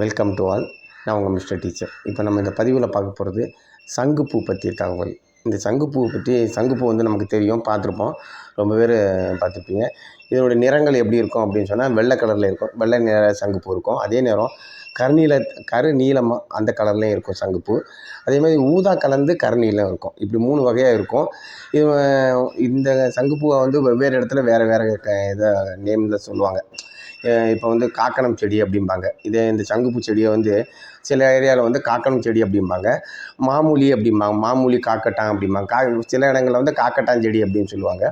Welcome to all நான் உங்கள் mister teacher இப்போ நம்ம இந்த பதிவில் பார்க்க போகிறது சங்குப்பூ பற்றிய தகவல். இந்த சங்குப்பூ பற்றி சங்குப்பூ வந்து நமக்கு தெரியும் பார்த்துருப்போம். ரொம்ப பேர் பார்த்துருப்பீங்க. இதனுடைய நிறங்கள் எப்படி இருக்கும் அப்படின்னு சொன்னால் வெள்ளை கலரில் இருக்கும். வெள்ளை நிற சங்குப்பூ இருக்கும். அதே நேரம் கருநீல கரு நீளமாக அந்த கலர்லேயும் இருக்கும் சங்குப்பூ. அதே மாதிரி ஊதா கலந்து கருநீளம் இருக்கும். இப்படி மூணு வகையாக இருக்கும். இது இந்த சங்குப்பூவை வந்து வெவ்வேறு இடத்துல வேறு வேறு இதை நேமில் சொல்லுவாங்க. இப்போ வந்து காக்கணம் செடி அப்படிம்பாங்க. இதே இந்த சங்குப்பூ செடியை வந்து சில ஏரியாவில் வந்து காக்கணும் செடி அப்படிம்பாங்க. மாமூலி அப்படிம்பாங்க. மாமூலி காக்கட்டான் அப்படிம்பாங்க. கா சில இடங்களில் வந்து காக்கட்டான் செடி அப்படின்னு சொல்லுவாங்க.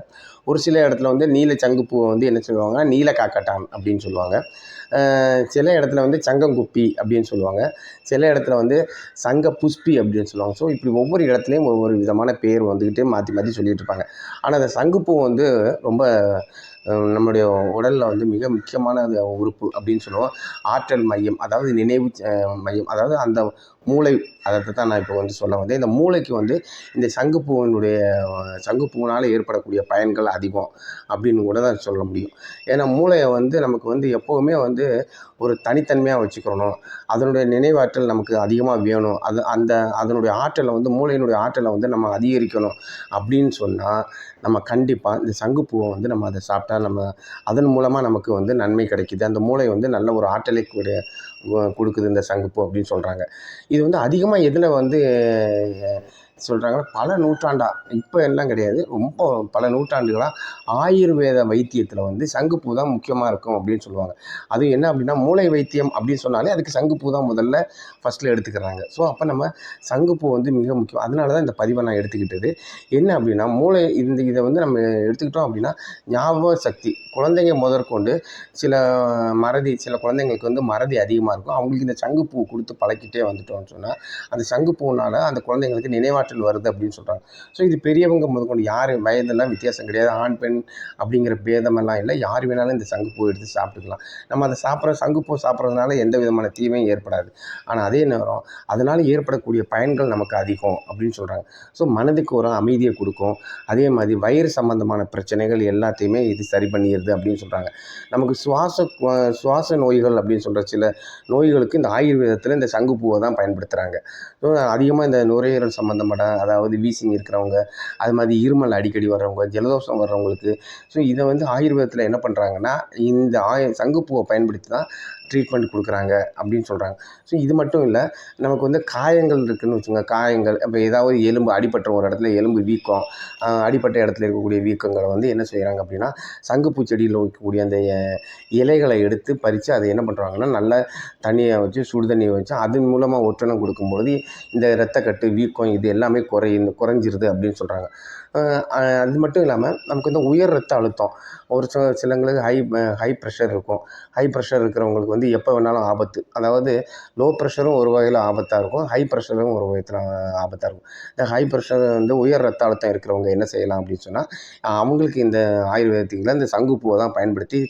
ஒரு சில இடத்துல வந்து நீல சங்குப்பூவை வந்து என்ன சொல்லுவாங்க நீல காக்கட்டான் அப்படின்னு சொல்லுவாங்க. சில இடத்துல வந்து சங்கங்குப்பி அப்படின்னு சொல்லுவாங்க. சில இடத்துல வந்து சங்க புஷ்பி அப்படின்னு சொல்லுவாங்க. ஸோ இப்படி ஒவ்வொரு இடத்துலையும் ஒவ்வொரு விதமான பேர் வந்துக்கிட்டு மாற்றி மாற்றி சொல்லிகிட்டு இருப்பாங்க. ஆனால் அந்த சங்குப்பூ வந்து ரொம்ப நம்முடைய உடலில் வந்து மிக முக்கியமான உறுப்பு அப்படின்னு சொல்லுவோம். ஆற்றல் மையம். அதாவது நினைவு மையம். அதாவது அந்த மூளை அதை தான் நான் இப்போ வந்து சொல்ல வந்தேன். இந்த மூளைக்கு வந்து இந்த சங்குப்பூவினுடைய சங்குப்பூவினால் ஏற்படக்கூடிய பயன்கள் அதிகம் அப்படின்னு கூட தான் சொல்ல முடியும். ஏன்னா மூளையை வந்து நமக்கு வந்து எப்போவுமே வந்து ஒரு தனித்தன்மையாக வச்சுக்கணும். அதனுடைய நினைவாற்றல் நமக்கு அதிகமாக வேணும். அது அந்த அதனுடைய ஆற்றலை வந்து மூளையினுடைய ஆற்றலை வந்து நம்ம அதிகரிக்கணும் அப்படின்னு சொன்னால் நம்ம கண்டிப்பாக இந்த சங்குப்பூவை வந்து நம்ம அதை சாப்பிட்டா நம்ம அதன் மூலமாக நமக்கு வந்து நன்மை கிடைக்கிது. அந்த மூளை வந்து நல்ல ஒரு ஆற்றலை கூடிய கொடுக்குது இந்த சங்குப்பூ அப்படின்னு சொல்கிறாங்க இது வந்து அதிகமாக எதில் வந்து சொல்கிறாங்கன்னா பல நூற்றாண்டா இப்போ எல்லாம் கிடையாது. ரொம்ப பல நூற்றாண்டுகளாக ஆயுர்வேத வைத்தியத்தில் வந்து சங்குப்பூ தான் முக்கியமாக இருக்கும் அப்படின்னு சொல்லுவாங்க. அது என்ன அப்படின்னா மூளை வைத்தியம் அப்படின்னு சொன்னாலே அதுக்கு சங்குப்பூ தான் முதல்ல ஃபஸ்ட்டில் எடுத்துக்கிறாங்க. ஸோ அப்போ நம்ம சங்குப்பூ வந்து மிக முக்கியம். அதனால தான் இந்த பதிவை நான் எடுத்துக்கிட்டது. என்ன அப்படின்னா மூளை இந்த இதை வந்து நம்ம எடுத்துக்கிட்டோம் அப்படின்னா ஞாபக சக்தி. குழந்தைங்க முதற்கொண்டு சில மறதி சில குழந்தைங்களுக்கு வந்து மறதி அதிகமாக இருக்கும். அவங்களுக்கு இந்த சங்குப்பூ கொடுத்து பழக்கிட்டே வந்துட்டோம்னு சொன்னால் அந்த சங்குப்பூனால் அந்த குழந்தைங்களுக்கு நினைவாக வரலாற்றில் வருது அப்படின்னு சொல்கிறாங்க ஸோ இது பெரியவங்க முதற்கொண்டு யார்? வயதெல்லாம் வித்தியாசம் கிடையாது. ஆண் பெண் அப்படிங்கிற பேதமெல்லாம் இல்லை. யார் வேணாலும் இந்த சங்குப்பூ எடுத்து சாப்பிட்டுக்கலாம். நம்ம அதை சாப்பிட்ற சங்குப்பூ சாப்பிட்றதுனால எந்த விதமான தீமையும் ஏற்படாது. ஆனால் அதே நேரம் அதனால் ஏற்படக்கூடிய பயன்கள் நமக்கு அதிகம் அப்படின்னு சொல்கிறாங்க ஸோ மனதுக்கு ஒரு அமைதியை கொடுக்கும். அதே மாதிரி வயிறு சம்மந்தமான பிரச்சனைகள் எல்லாத்தையுமே இது சரி பண்ணிடுது அப்படின்னு சொல்கிறாங்க நமக்கு சுவாச சுவாச நோய்கள் அப்படின்னு சொல்கிற சில நோய்களுக்கு இந்த ஆயுர்வேதத்தில் இந்த சங்குப்பூவை தான் பயன்படுத்துகிறாங்க ஸோ அதிகமாக இந்த நுரையீரல் சம்மந்தமான படம் அதாவது வீசிங் இருக்கிறவங்க அது மாதிரி இருமல் அடிக்கடி வர்றவங்க ஜலதோஷம் வர்றவங்களுக்கு. ஸோ இதை வந்து ஆயுர்வேதத்தில் என்ன பண்ணுறாங்கன்னா இந்த ஆய சங்குப்பூவை பயன்படுத்தி தான் ட்ரீட்மெண்ட் கொடுக்குறாங்க அப்படின்னு சொல்கிறாங்க ஸோ இது மட்டும் இல்லை நமக்கு வந்து காயங்கள் இருக்குதுன்னு வச்சுங்க காயங்கள் இப்போ ஏதாவது எலும்பு அடிபட்ட ஒரு இடத்துல எலும்பு வீக்கம் அடிப்பட்ட இடத்துல இருக்கக்கூடிய வீக்கங்களை வந்து என்ன செய்கிறாங்க அப்படின்னா சங்குப்பூ செடியில் வைக்கக்கூடிய அந்த இலைகளை எடுத்து பறித்து அதை என்ன பண்ணுறாங்கன்னா நல்லா தண்ணியை வச்சு சுடு தண்ணியை வச்சு அதன் மூலமாக ஒற்றணம் கொடுக்கும்பொழுது இந்த ரத்தக்கட்டு வீக்கம் இது எல்லாம் எல்லாமே குறையுது குறைஞ்சிருது அப்படின்னு சொல்கிறாங்க அது மட்டும் இல்லாமல் நமக்கு வந்து உயர் ரத்த அழுத்தம் ஒரு சில சிலங்களுக்கு ஹை ஹை ப்ரெஷர் இருக்கும். ஹை ப்ரெஷர் இருக்கிறவங்களுக்கு வந்து எப்போ வேணாலும் ஆபத்து. அதாவது லோ ப்ரெஷரும் ஒரு வகையில் ஆபத்தாக இருக்கும் ஹை ப்ரெஷரும் ஒரு விதத்தில் ஆபத்தாக இருக்கும். இந்த ஹை ப்ரெஷர் வந்து உயர் ரத்த அழுத்தம் இருக்கிறவங்க என்ன செய்யலாம் அப்படின்னு சொன்னால் அவங்களுக்கு இந்த ஆயுர்வேதத்தில் இந்த சங்குப்பூவை தான் பயன்படுத்தி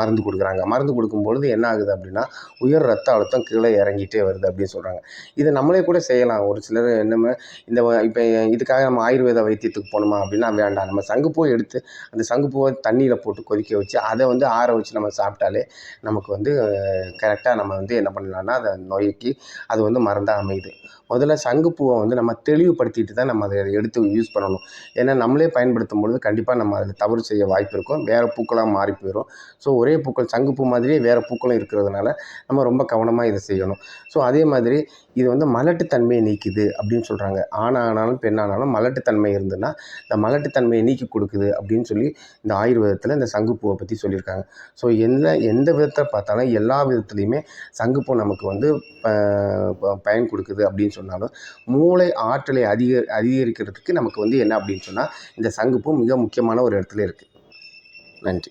மருந்து கொடுக்குறாங்க. மருந்து கொடுக்கும்பொழுது என்ன ஆகுது அப்படின்னா உயர் ரத்த அழுத்தம் கீழே இறங்கிட்டே வருது அப்படின்னு சொல்கிறாங்க இதை நம்மளே கூட செய்யலாம். ஒரு சிலர் என்னமே இந்த இப்போ இதுக்காக நம்ம ஆயுர்வேத வைத்தியத்துக்கு போகணுமா அப்படின்னா வேண்டாம். நம்ம சங்குப்பூவை எடுத்து அந்த சங்குப்பூவை தண்ணியில் போட்டு கொதிக்க வச்சு அதை வந்து ஆற வச்சு நம்ம சாப்பிட்டாலே நமக்கு வந்து கரெக்டாக நம்ம வந்து என்ன பண்ணலான்னா அதை நோய்க்கு அது வந்து மருந்தாக அமையுது. முதல்ல சங்குப்பூவை வந்து நம்ம தெளிவுபடுத்திட்டு தான் நம்ம அதை எடுத்து யூஸ் பண்ணணும். ஏன்னா நம்மளே பயன்படுத்தும் பொழுது கண்டிப்பாக நம்ம அதில் தவறு செய்ய வாய்ப்பு இருக்கும். வேறு பூக்களாக மாறி போயிடும் ஸோ ஒரே பூக்கள் சங்குப்பூ மாதிரியே வேறு பூக்களும் இருக்கிறதுனால நம்ம ரொம்ப கவனமாக இதை செய்யணும். ஸோ அதே மாதிரி இது வந்து மலட்டுத்தன்மையை நீக்குது அப்படின்னு சொல்கிறாங்க ஆணானாலும் பெண்ணானாலும் மலட்டுத்தன்மை இருந்ததுன்னா இந்த மலட்டுத்தன்மையை நீக்கி கொடுக்குது அப்படின்னு சொல்லி இந்த ஆயுர்வேதத்தில் இந்த சங்குப்பூவை பற்றி சொல்லியிருக்காங்க. ஸோ எந்த எந்த விதத்தை பார்த்தாலும் எல்லா விதத்துலேயுமே சங்குப்பூ நமக்கு வந்து பயன் கொடுக்குது அப்படின்னு சொன்னாலும் மூளை ஆற்றலை அதிக அதிகரிக்கிறதுக்கு நமக்கு வந்து என்ன அப்படின்னு சொன்னால் இந்த சங்குப்பூ மிக முக்கியமான ஒரு இடத்துல இருக்குது நன்றி.